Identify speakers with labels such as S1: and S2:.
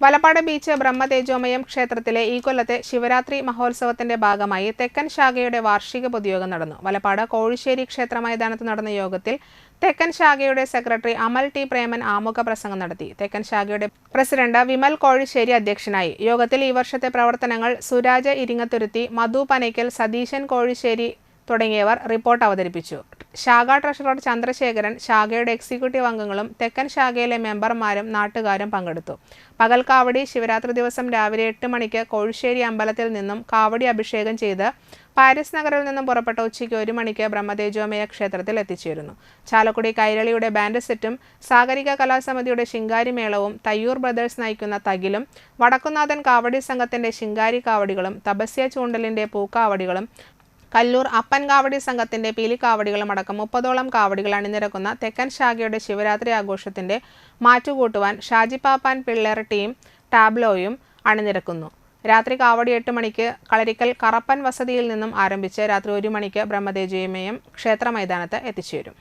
S1: Valappad beach ബ്രഹ്മതേജോമയം ക്ഷേത്രത്തിലെ ഈ കൊല്ലത്തെ ശിവരാത്രി മഹോത്സവത്തിന്റെ ഭാഗമായി തെക്കൻ ശാഖയുടെ വാർഷിക പൊതുയോഗം നടന്നു. വലപ്പാട് കോഴിശ്ശേരി ക്ഷേത്ര മൈതാനത്ത് നടന്ന യോഗത്തിൽ തെക്കൻ ശാഖയുടെ സെക്രട്ടറി അമൽ ടി പ്രേമൻ ആമുഖ പ്രസംഗം നടത്തി. തെക്കൻ ശാഖയുടെ പ്രസിഡന്റ് വിമൽ കോഴിശ്ശേരി അധ്യക്ഷനായി. യോഗത്തിൽ ഈ വർഷത്തെ പ്രവർത്തനങ്ങൾ സുരാജ് ഇരിങ്ങത്തുരുത്തി മധു പനയ്ക്കൽ സതീശൻ കോഴിശ്ശേരി തുടങ്ങിയവർ റിപ്പോർട്ട് അവതരിപ്പിച്ചു. ശാഖാ ട്രഷറർ ചന്ദ്രശേഖരൻ ശാഖയുടെ എക്സിക്യൂട്ടീവ് അംഗങ്ങളും തെക്കൻ ശാഖയിലെ മെമ്പർമാരും നാട്ടുകാരും പങ്കെടുത്തു. പകൽ കാവടി ശിവരാത്രി ദിവസം രാവിലെ എട്ട് മണിക്ക് കോഴിശ്ശേരി അമ്പലത്തിൽ നിന്നും കാവടി അഭിഷേകം ചെയ്ത് പാരീസ് നഗറിൽ നിന്നും പുറപ്പെട്ട ഉച്ചയ്ക്ക് ഒരു മണിക്ക് ബ്രഹ്മതേജോമയ ക്ഷേത്രത്തിൽ എത്തിച്ചേരുന്നു. ചാലക്കുടി കൈരളിയുടെ ബാൻഡ് സെറ്റും സാഗരിക കലാസമിതിയുടെ ശിങ്കാരി മേളവും തയ്യൂർ ബ്രദേഴ്സ് നയിക്കുന്ന തകിലും വടക്കുന്നാഥൻ കാവടി സംഘത്തിന്റെ ശിങ്കാരി കാവടികളും തപസ്യ ചൂണ്ടലിന്റെ പൂക്കാവടികളും കല്ലൂർ അപ്പൻ കാവടി സംഘത്തിന്റെ പീലിക്കാവടികളും അടക്കം മുപ്പതോളം കാവടികൾ അണിനിരക്കുന്ന തെക്കൻ ശാഖയുടെ ശിവരാത്രി ആഘോഷത്തിന്റെ മാറ്റുകൂട്ടുവാൻ ഷാജിപ്പാപ്പാൻ പിള്ളേർ ടീം ടാബ്ലോയും അണിനിരക്കുന്നു. രാത്രി കാവടി എട്ട് മണിക്ക് കളരിക്കൽ കറപ്പൻ വസതിയിൽ നിന്നും ആരംഭിച്ച് രാത്രി ഒരു മണിക്ക് ബ്രഹ്മദേജയമയം ക്ഷേത്ര മൈതാനത്ത് എത്തിച്ചേരും.